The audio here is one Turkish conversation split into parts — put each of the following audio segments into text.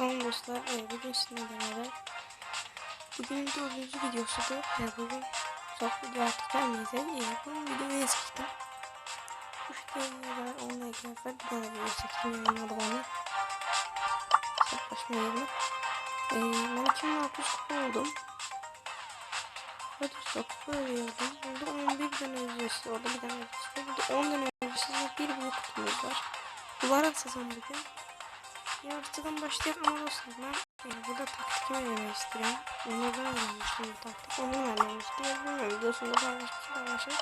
Son dostlar, e, bugün sizinle beraber bugün dördüncü videosudu. E, bugün çok video artık gelmeyecek. E, bugün videoyu çektim. Bu videoyu da onunla ilgili bir tane video çektim. Yayınladım onu. Hesaplaşma yerine. E, ben 2600 kupa oldum. Hadi kupa veriyordum. Burada 11 tane ücretsiz, orada bir tane ücretsiz. Burada 10 tane ve bir büyük kutumuz var. Dolar atsam bugün. Yavaşçadan başlayalım ama dostlar ben e, burada taktikimi vermek istiyorum. Onlardan öğrenmiştim bu taktik. Onu vermemiştim. Bilmiyorum videosunda paylaşmışım paylaşım.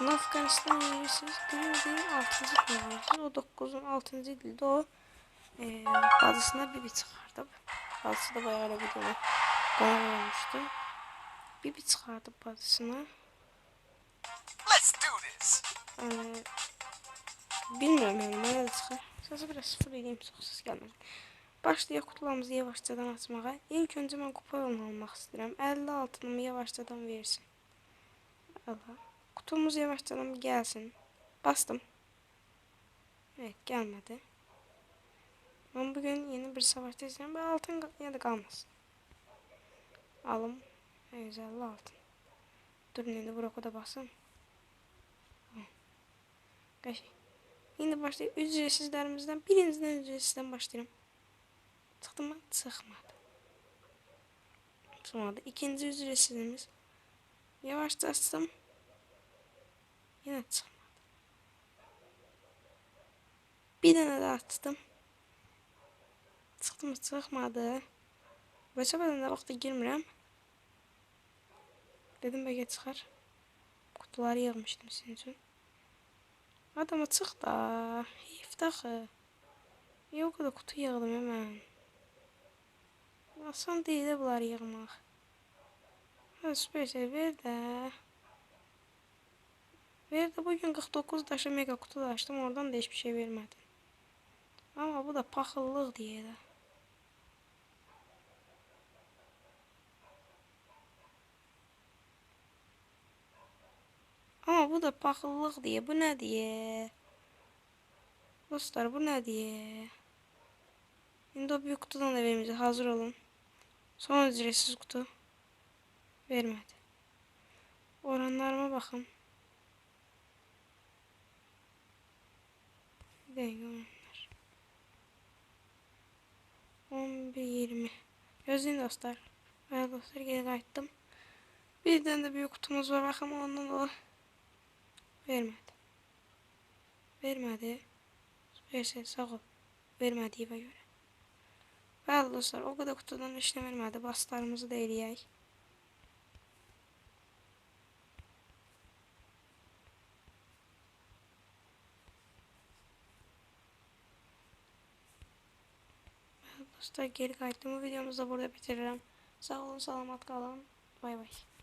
Bunu Afganistan değil değil 6. dil üyesiz. O 9'un 6. dilde o e, bazısına bibi çıkardım. Bazısı da bayağı öyle bir dönem bana olmuştu. Bibi çıkardım bazısına. Let's do this. Ee, bilmiyorum yani bana. Sesi biraz sıfır edeyim çok ses gelmedi. Başlayaq kutularımızı yavaşçadan açmağa. İlk önce mən kupa yolunu almaq istəyirəm. 50 altınımı yavaşçadan versin. Allah. Kutumuz yavaşçadan bir gəlsin. Bastım. Evet gelmedi. Ben bugün yeni bir savaşta istəyirəm. Ben altın ya da qalmasın. Alım. 150 altın. Durun indi bura da basın. Qəşəng. Şimdi başlayıp ücretsizlerimizden birinciden ücretsizden başlayalım. Çıktı mı? Çıkmadı. Çıkmadı. İkinci ücretsizimiz. Yavaşça açtım. Yine çıkmadı. Bir tane daha açtım. Çıktı mı? Çıkmadı. Başa ben de vakti girmirəm. Dedim belki çıkar. Kutuları yığmıştım sizin için. Adama çık da. İftaxı. Niyə o qədər kutu yığdım hemen? Asan deyil də bunları yığmaq. Hə, süpersə ver də. Ver də bugün 49 daşı mega kutu da açdım. Oradan da hiçbir şey vermədi. Ama bu da paxıllıq deyə də. Ama bu da paxıllıq diye. Bu ne diye? Dostlar bu ne diye? Şimdi o büyük kutudan da vermeyeceğiz. Hazır olun. Son ücretsiz kutu. Vermedi. Oranlarıma bakın. Dakika oranlar. 11 20. Gözleyin dostlar. Evet dostlar geri kayıttım. Bir tane de büyük kutumuz var. Bakın ondan da Vermedi. Vermedi. Verse sağ ol. Vermediğime göre. Bəli dostlar, o kadar kutudan işlə vermədi. Baslarımızı da eləyək. Bəli dostlar, geri qayıtdım. Bu videomuzu da burada bitiririm. Sağ olun, salamat qalın. Bay bay.